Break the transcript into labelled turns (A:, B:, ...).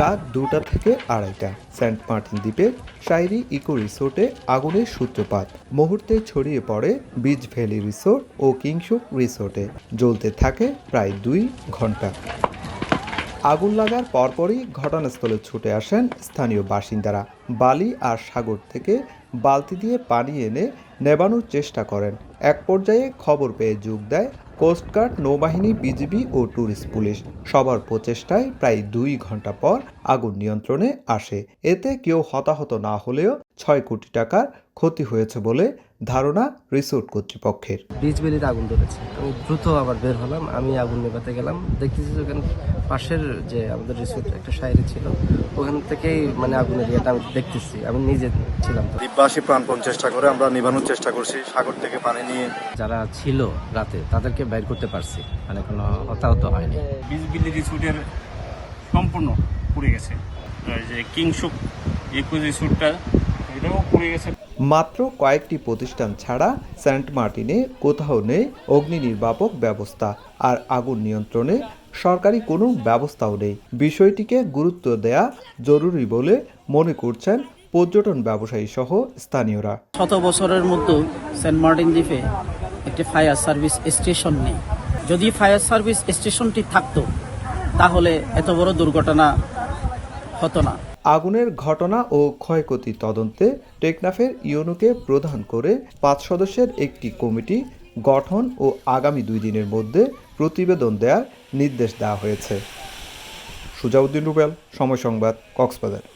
A: রাত দুটা থেকে আড়াইটা। সেন্ট মার্টিন দ্বীপের শাইরি ইকো রিসোর্টে আগুনের সূত্রপাত। মুহূর্তে ছড়িয়ে পড়ে বিচ ভ্যালি রিসোর্ট ও কিংশুক রিসোর্টে। জ্বলতে থাকে প্রায় দুই ঘণ্টা আগুন লাগার পরপরই ঘটনাস্থলে ছুটে আসেন স্থানীয় বাসিন্দারা। বালি আর সাগর থেকে বালতি দিয়ে পানি এনে নেবানোর চেষ্টা করেন। এক পর্যায়ে খবর পেয়ে যোগ দেয় কোস্টগার্ড নৌবাহিনী, বিজিবি ও ট্যুরিস্ট পুলিশ। সবার প্রচেষ্টায় প্রায় দুই ঘণ্টা পর আগুন নিয়ন্ত্রণে আসে। এতে কেউ হতাহত না হলেও ছয় কোটি টাকার ক্ষতি হয়েছে বলে ধারণা রিসোর্ট কর্তৃপক্ষের।
B: বিচ বেলিতে আগুন ধরেছে। আমি দ্রুত আবার বের হলাম। আমি আগুন নেভাতে গেলাম। দেখতেছি ওখানে পাশের যে আমাদের রিসোর্ট একটা সাইডে ছিল, ওখান থেকেই মানে আগুনের ইয়েটা আমি দেখতেছি আমি নিজে ছিলাম তো।
C: দ্বীপবাসী প্রাণপণ চেষ্টা করে আমরা নিভানোর চেষ্টা করছি সাগর থেকে পানি নিয়ে।
B: যারা ছিল রাতে তাদেরকে বের করতে পারছি মানে কোনো হতাহত হয়নি।
D: বিজবিলি রিসোর্টের সম্পূর্ণ পুড়ে গেছে। যে কিংশুক ইকো রিসোর্টটা এটাও পুড়ে গেছে।
A: মাত্র কয়েকটি প্রতিষ্ঠান ছাড়া সেন্ট মার্টিনে কোথাও নেই অগ্নি নির্বাপক ব্যবস্থা আর আগুন নিয়ন্ত্রণে সরকারি কোনো ব্যবস্থাও নেই। বিষয়টিকে গুরুত্ব দেয়া জরুরি বলে মনে করছেন পর্যটন ব্যবসায়ী সহ স্থানীয়রা।
E: শত বছরের মধ্যে সেন্ট মার্টিন দ্বীপে একটি ফায়ার সার্ভিস স্টেশন নেই। যদি ফায়ার সার্ভিস স্টেশনটি থাকতো তাহলে এত বড় দুর্ঘটনা হতো না।
A: আগুনের ঘটনা ও ক্ষয়ক্ষতি তদন্তে টেকনাফের ইউনুকে প্রধান করে পাঁচ সদস্যের একটি কমিটি গঠন ও আগামী দুই দিনের মধ্যে প্রতিবেদন দেওয়ার নির্দেশ দেওয়া হয়েছে। সুজাউদ্দিন রুবেল সময় সংবাদ কক্সবাজার।